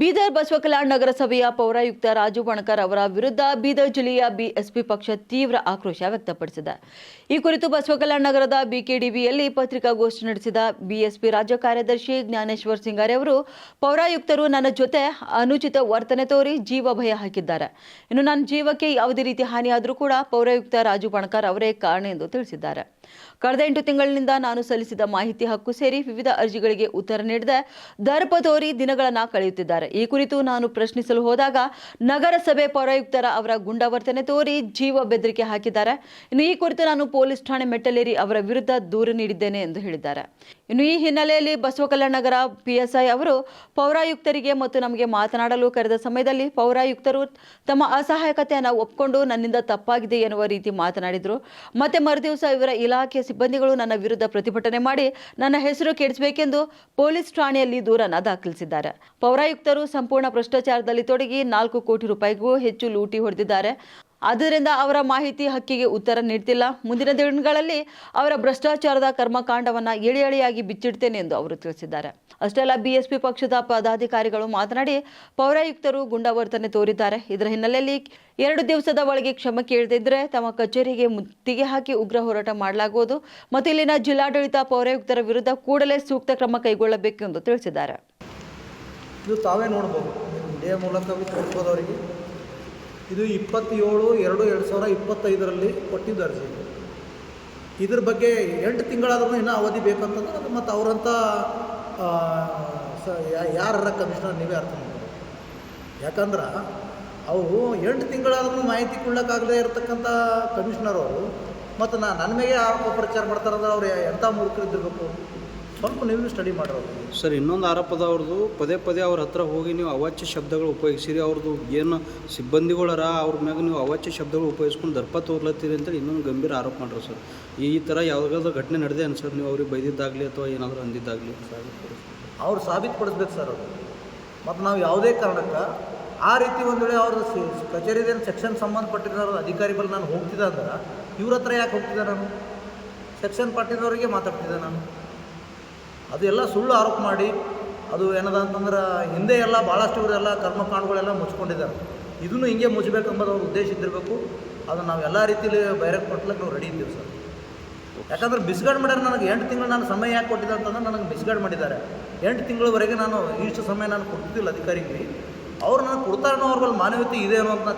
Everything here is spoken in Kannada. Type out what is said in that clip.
ಬೀದರ್ ಬಸವಕಲ್ಯಾಣ ನಗರಸಭೆಯ ಪೌರಾಯುಕ್ತ ರಾಜು ಬಣಕರ್ ಅವರ ವಿರುದ್ಧ ಬೀದರ್ ಜಿಲ್ಲೆಯ ಬಿಎಸ್ಪಿ ಪಕ್ಷ ತೀವ್ರ ಆಕ್ರೋಶ ವ್ಯಕ್ತಪಡಿಸಿದೆ. ಈ ಕುರಿತು ಬಸವಕಲ್ಯಾಣ ನಗರದ ಬಿಕೆಡಿಬಿಯಲ್ಲಿ ಪತ್ರಿಕಾಗೋಷ್ಠಿ ನಡೆಸಿದ ಬಿಎಸ್ಪಿ ರಾಜ್ಯ ಕಾರ್ಯದರ್ಶಿ ಜ್ಞಾನೇಶ್ವರ್ ಸಿಂಗಾರೆ ಅವರು, ಪೌರಾಯುಕ್ತರು ನನ್ನ ಜೊತೆ ಅನುಚಿತ ವರ್ತನೆ ತೋರಿ ಜೀವ ಭಯ ಹಾಕಿದ್ದಾರೆ. ಇನ್ನು ನನ್ನ ಜೀವಕ್ಕೆ ಯಾವುದೇ ರೀತಿ ಹಾನಿಯಾದರೂ ಕೂಡ ಪೌರಾಯುಕ್ತ ರಾಜು ಬಣಕರ್ ಅವರೇ ಕಾರಣ ಎಂದು ತಿಳಿಸಿದ್ದಾರೆ. ಕಳೆದ ಎಂಟು ತಿಂಗಳಿನಿಂದ ನಾನು ಸಲ್ಲಿಸಿದ ಮಾಹಿತಿ ಹಕ್ಕು ಸೇರಿ ವಿವಿಧ ಅರ್ಜಿಗಳಿಗೆ ಉತ್ತರ ನೀಡದೆ ದರ್ಪ ತೋರಿ ದಿನಗಳನ್ನು ಕಳೆಯುತ್ತಿದ್ದಾರೆ. ಈ ಕುರಿತು ನಾನು ಪ್ರಶ್ನಿಸಲು ಹೋದಾಗ ನಗರಸಭೆ ಪೌರಾಯುಕ್ತರ ಅವರ ಗುಂಡಾವರ್ತನೆ ತೋರಿ ಜೀವ ಬೆದರಿಕೆ ಹಾಕಿದ್ದಾರೆ. ಇನ್ನು ಈ ಕುರಿತು ನಾನು ಪೊಲೀಸ್ ಠಾಣೆ ಮೆಟ್ಟಲೇರಿ ಅವರ ವಿರುದ್ಧ ದೂರು ನೀಡಿದ್ದೇನೆ ಎಂದು ಹೇಳಿದ್ದಾರೆ. ಇನ್ನು ಈ ಹಿನ್ನೆಲೆಯಲ್ಲಿ ಬಸವಕಲ್ಯಾಣ ನಗರ ಪಿಎಸ್ಐ ಅವರು ಪೌರಾಯುಕ್ತರಿಗೆ ಮತ್ತು ನಮಗೆ ಮಾತನಾಡಲು ಕರೆದ ಸಮಯದಲ್ಲಿ ಪೌರಾಯುಕ್ತರು ತಮ್ಮ ಅಸಹಾಯಕತೆಯನ್ನು ಒಪ್ಪಿಕೊಂಡು ನನ್ನಿಂದ ತಪ್ಪಾಗಿದೆ ಎನ್ನುವ ರೀತಿ ಮಾತನಾಡಿದರು. ಮತ್ತೆ ಮರುದಿವಸ ಇವರ ಇಲಾಖೆ ಸಿಬ್ಬಂದಿಗಳು ನನ್ನ ವಿರುದ್ಧ ಪ್ರತಿಭಟನೆ ಮಾಡಿ ನನ್ನ ಹೆಸರು ಕೆಡಿಸಬೇಕೆಂದು ಪೊಲೀಸ್ ಠಾಣೆಯಲ್ಲಿ ದೂರನ್ನು ದಾಖಲಿಸಿದ್ದಾರೆ. ಪೌರಾಯುಕ್ತರು ಸಂಪೂರ್ಣ ಭ್ರಷ್ಟಾಚಾರದಲ್ಲಿ ತೊಡಗಿ ನಾಲ್ಕು ಕೋಟಿ ರೂಪಾಯಿಗೂ ಹೆಚ್ಚು ಲೂಟಿ ಹೊಡೆದಿದ್ದಾರೆ. ಆದ್ದರಿಂದ ಅವರ ಮಾಹಿತಿ ಹಕ್ಕಿಗೆ ಉತ್ತರ ನೀಡ್ತಿಲ್ಲ. ಮುಂದಿನ ದಿನಗಳಲ್ಲಿ ಅವರ ಭ್ರಷ್ಟಾಚಾರದ ಕರ್ಮಕಾಂಡವನ್ನ ಎಳೆ ಎಳೆಯಾಗಿ ಬಿಚ್ಚಿಡ್ತೇನೆ ಎಂದು ಅವರು ತಿಳಿಸಿದ್ದಾರೆ. ಅಷ್ಟೇ ಅಲ್ಲ ಬಿಎಸ್ಪಿ ಪಕ್ಷದ ಪದಾಧಿಕಾರಿಗಳು ಮಾತನಾಡಿ ಪೌರಾಯುಕ್ತರು ಗುಂಡಾವರ್ತನೆ ತೋರಿದ್ದಾರೆ. ಇದರ ಹಿನ್ನೆಲೆಯಲ್ಲಿ ಎರಡು ದಿವಸದ ಒಳಗೆ ಕ್ಷಮೆ ಕೇಳದಿದ್ದರೆ ತಮ್ಮ ಕಚೇರಿಗೆ ಮುತ್ತಿಗೆ ಹಾಕಿ ಉಗ್ರ ಹೋರಾಟ ಮಾಡಲಾಗುವುದು. ಮತ್ತು ಇಲ್ಲಿನ ಜಿಲ್ಲಾಡಳಿತ ಪೌರಾಯುಕ್ತರ ವಿರುದ್ಧ ಕೂಡಲೇ ಸೂಕ್ತ ಕ್ರಮ ಕೈಗೊಳ್ಳಬೇಕು ಎಂದು ತಿಳಿಸಿದ್ದಾರೆ. ಇದು ತಾವೇ ನೋಡ್ಬೋದು. ಮೀಡಿಯಾ ಮೂಲಕ ತೋರಿಸ್ಬೋದು ಅವರಿಗೆ. ಇದು ಇಪ್ಪತ್ತೇಳು ಎರಡು ಎರಡು ಸಾವಿರ ಇಪ್ಪತ್ತೈದರಲ್ಲಿ ಕೊಟ್ಟಿದ್ದ ಅರ್ಜಿ. ಇದ್ರ ಬಗ್ಗೆ ಎಂಟು ತಿಂಗಳಾದ್ರೂ ಇನ್ನೂ ಅವಧಿ ಬೇಕಂತಂದ್ರೆ ಅದು ಮತ್ತು ಅವರಂಥ ಸ ಯಾರ ಕಮಿಷನರ್ ನೀವೇ ಅರ್ಥ ಮಾಡ್ಬೋದು ಯಾಕಂದ್ರೆ ಅವರು ಎಂಟು ತಿಂಗಳಾದ್ರೂ ಮಾಹಿತಿ ಕೊಡೋಕ್ಕಾಗದೇ ಇರತಕ್ಕಂಥ ಕಮಿಷನರ್ ಅವರು, ಮತ್ತು ನಾ ನನ್ನ ಮೇಲೆ ಪ್ರಚಾರ ಮಾಡ್ತಾರಂದ್ರೆ ಅವ್ರು ಎಂಥ ಮೂರ್ಖರಿದ್ದಿರ್ಬೇಕು? ಸ್ವಲ್ಪ ನೀವು ಸ್ಟಡಿ ಮಾಡಿರೋದು ಸರ್ ಇನ್ನೊಂದು ಆರೋಪದ ಅವ್ರದ್ದು ಪದೇ ಪದೇ ಅವ್ರ ಹತ್ರ ಹೋಗಿ ನೀವು ಅವಾಚ್ಯ ಶಬ್ದಗಳು ಉಪಯೋಗಿಸಿರಿ. ಅವ್ರದ್ದು ಏನು ಸಿಬ್ಬಂದಿಗಳರ ಅವ್ರ ಮ್ಯಾಗ ನೀವು ಅವಾಚ್ಯ ಶಬ್ದಗಳು ಉಪಯೋಗಿಸ್ಕೊಂಡು ದರ್ಪ ತೋರ್ಲತ್ತೀರಿ ಅಂತೇಳಿ ಇನ್ನೊಂದು ಗಂಭೀರ ಆರೋಪ ಮಾಡ್ರಿ ಸರ್. ಈ ಥರ ಯಾವುದಾದ್ರೂ ಘಟನೆ ನಡೆದೇ ಅನ್ ಸರ್ ನೀವು ಅವ್ರಿಗೆ ಬೈದಿದ್ದಾಗಲಿ ಅಥವಾ ಏನಾದರೂ ಅಂದಿದ್ದಾಗಲಿ. ಅವ್ರು ಸಾಬೀತುಪಡಿಸ್ಬೇಕು ಸರ್ ಅದು ಮತ್ತು ನಾವು ಯಾವುದೇ ಕಾರಣಕ್ಕೆ ಆ ರೀತಿ ಒಂದು ವೇಳೆ ಅವ್ರದ್ದು ಕಚೇರಿದೇನು ಸೆಕ್ಷನ್ ಸಂಬಂಧಪಟ್ಟಿರೋ ಅಧಿಕಾರಿಗಳು ನಾನು ಹೋಗ್ತಿದ್ದೆ ಅಂದ್ರೆ ಇವ್ರ ಹತ್ರ ಯಾಕೆ ಹೋಗ್ತಿದ್ದೆ ನಾನು? ಸೆಕ್ಷನ್ ಪಟ್ಟಿದವರಿಗೆ ಮಾತಾಡ್ತಿದ್ದೆ ನಾನು. ಅದು ಎಲ್ಲ ಸುಳ್ಳು ಆರೋಪ ಮಾಡಿ, ಅದು ಏನದ ಅಂತಂದ್ರೆ ಹಿಂದೆ ಎಲ್ಲ ಭಾಳಷ್ಟು ಇವರೆಲ್ಲ ಕರ್ಮಕಾಂಡಗಳೆಲ್ಲ ಮುಚ್ಕೊಂಡಿದ್ದಾರೆ. ಇದನ್ನು ಹಿಂಗೆ ಮುಚ್ಚಬೇಕೆಂಬುದು ಅವ್ರ ಉದ್ದೇಶ ಇದ್ದಿರಬೇಕು. ಅದನ್ನು ನಾವು ಎಲ್ಲ ರೀತಿಯಲ್ಲಿ ಬೈರೆ ಕೊಟ್ಲಕ್ಕೆ ನಾವು ರೆಡಿ ಇದ್ದೀವಿ ಸರ್. ಯಾಕಂದ್ರೆ ಬಿಸ್ಗಾಡ್ ಮಾಡ್ಯಾರ ನನಗೆ ಎಂಟು ತಿಂಗಳು ನಾನು ಸಮಯ ಯಾಕೆ ಕೊಟ್ಟಿದ್ದೆ ಅಂತಂದ್ರೆ ನನಗೆ ಬಿಸ್ಗಾಡ್ ಮಾಡಿದ್ದಾರೆ. ಎಂಟು ತಿಂಗಳವರೆಗೆ ನಾನು ಇಷ್ಟು ಸಮಯ ನಾನು ಕೊಡ್ತಿದ್ದಿಲ್ಲ ಅಧಿಕಾರಿಗೆ ಅವ್ರು ನನಗೆ ಕೊಡ್ತಾರೋ ಅವ್ರ ಮೇಲೆ ಮಾನವೀಯತೆ ಇದೆ ಅನ್ನೋ ಅಂತ